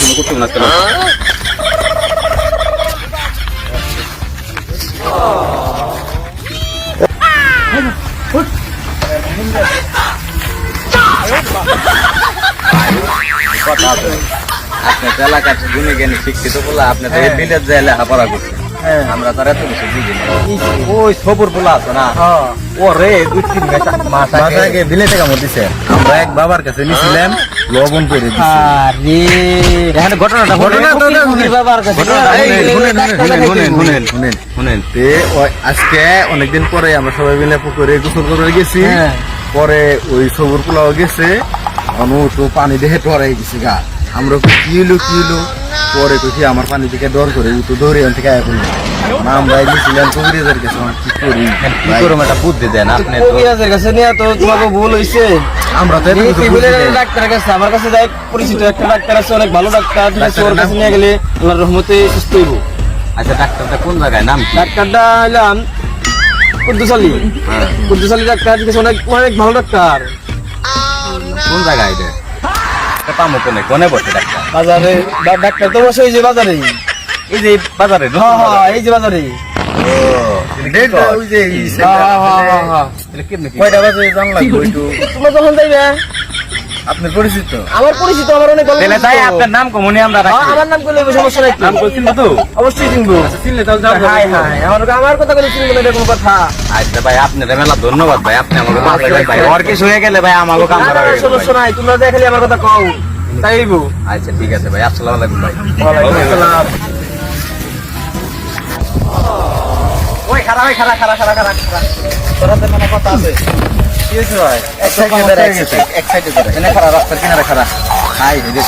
তুমি করতে না চলো কথা আপনি তো এলাকার গুনে জ্ঞানী শিক্ষিত বলে আপনি তো এই বিলের যে লেখাপড়া করছেন হ্যাঁ। আমরা তার এত কিছু বুঝি ওই সবর পোলা আছে না? ও। রে দুই তিন মাস আগে বিলেতে কামড় দিছে আমরা এক বাবার কাছে নিছিলাম। লবণ করে আরে এখানে ঘটনাটা আজকে অনেকদিন পরে আমরা সবাই মিলে পুকুরে গোসল করে গেছি। হ্যাঁ। পরে ওই সবুর পোলাও গেছে। অনু তো পানি দেখে টরাই গেছি গা। আমরা কি হলো কি হলো পরে কইছি আমার পানি থেকে ডর করে তো দৌড়ে গায়ে পড়ল না আমরা গেছিলাম কবিরাজের কাছে আমার কি করি? কি করুম একটা বুদ্ধি দেন আপনি তো কবিরাজের কাছে নিয়ে তো তোমাকে ভুল হইছে। আমরা তো এত এই কিছু টেবিলের বুঝি না। ডাক্তারের কাছে আমার কাছে যাই পরিচিত একটা ডাক্তার আছে অনেক ভালো ডাক্তার ঠিক আছে ওর কাছে নিয়ে গেলে আল্লাহর রহমতে সুস্থ হইব। আচ্ছা ডাক্তারটা কোন জায়গায়? নাম ডাক্তারটা হইলাম কুদ্দুস আলী হ্যাঁ। কুদ্দুস আলী ডাক্তার ঠিক আছে অনেক অনেক ভালো ডাক্তার। কোন জায়গায় এটা? এটা পামো কোনে কোনে বসে ডাক্তার? বাজারে ডাক্তার তো বসে ওই যে এই যে বাজারে হ্যাঁ হ্যাঁ এই যে বাজারে। পরিচিত? আমার পরিচিত আমার অনেক আপনার নাম কমনি আমরা হ্যাঁ, আমার নাম করলে সমস্যা নাই। নাম তো? অবশ্যই চিনবো। চিনলে তাহলে আমার আমার কথা বলে চিনবো না এরকম কথা। আচ্ছা ভাই আপনার মেলা ধন্যবাদ ভাই আপনি আমাকে মাফ ভাই। ওর কিছু হয়ে গেলে ভাই আমাকে কাম করা গেল ভাই। সমস্যা নাই তোমরা দেখালে আমার কথা কও তাই হইব। আচ্ছা ঠিক আছে ভাই আসসালামু আলাইকুম ভাই। আসসালাম। খারাপ ভাই খারাপ খারাপ খারাপ খারাপ তোর মানে কথা আছে। কি হয়েছে ভাই? এক সাইডে এক সাইডে ধরে। এনে খারাপ রাস্তার কিনারে খারাপ হাই রে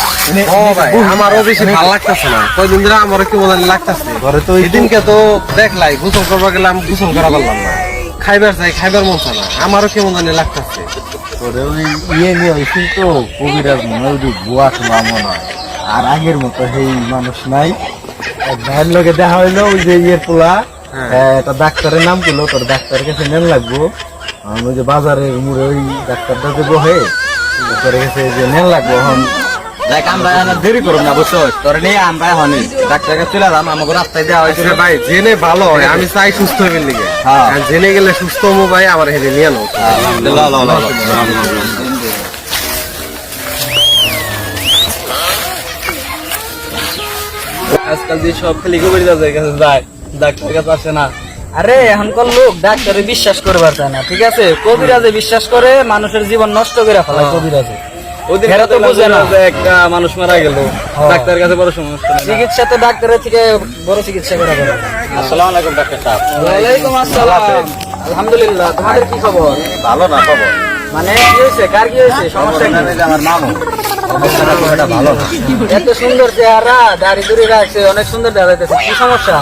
ও ভাই আমারও বেশি ভালো লাগতেছে না। কয়দিন ধরে আমারও কি মজা লাগতেছে? ঘরে তো সেদিনকে তো দেখলাই গোসল করবা গেলাম গোসল করা পারলাম না। খাইবার চাই খাইবার মন না। আমারও কেমন জানি লাগতেছে। ওই ইয়ে নিয়ে তো কবিরাজ মনে হয় ওই বুয়া শোনা মনে হয় আর আগের মতো সেই মানুষ নাই। এক ভাইয়ের লোকে দেখা হইল ওই যে ইয়ে পোলা। হ্যাঁ। হ্যাঁ, একটা ডাক্তারের নাম করল তোর ডাক্তারের কাছে নেন লাগবো। আমি যে বাজারের মুড়ে ওই ডাক্তারটা যে বহে ডাক্তারের কাছে যে নেন লাগবো এখন দেখ আমরা দেরি করব না বুঝছ? তোর নিয়ে আমরা এখন ডাক্তারের কাছে চলে যাম আমাকে রাস্তায় দেওয়া হয়েছে। আচ্ছা ভাই জেনে ভালো হয় আমি চাই সুস্থ হইবেন লিগে। হ্যাঁ। জেনে গেলে সুস্থ হব ভাই আমার হেঁটে নিয়ে ল ল আজকাল যে সব খালি কবিরাজের কাছে যায় ডাক্তারের কাছে আসে না। আরে এখনকার লোক ডাক্তারে বিশ্বাস করবার চায় না ঠিক আছে? কবিরাজে বিশ্বাস করে মানুষের জীবন নষ্ট করে ফেলায় কবিরাজে। ওদের তো বোঝে না। যে একটা মানুষ মারা গেল। হ্যাঁ। ডাক্তারের কাছে বড় সমস্যা চিকিৎসা তো ডাক্তারের থেকে বড় চিকিৎসা করা যাবে আসসালামু আলাইকুম ডাক্তার সাহেব। ওয়ালাইকুম আসসালাম। আলহামদুলিল্লাহ তোমাদের কি খবর? ভালো না খবর? মানে কি হয়েছে? কার কি হয়েছে? সমস্যা কি? আমার মামু। অবস্থাটা খুব একটা ভালো এত সুন্দর চেহারা দাড়ি দুড়ি রাখছে অনেক সুন্দর দেখাইতেছে। কি সমস্যা?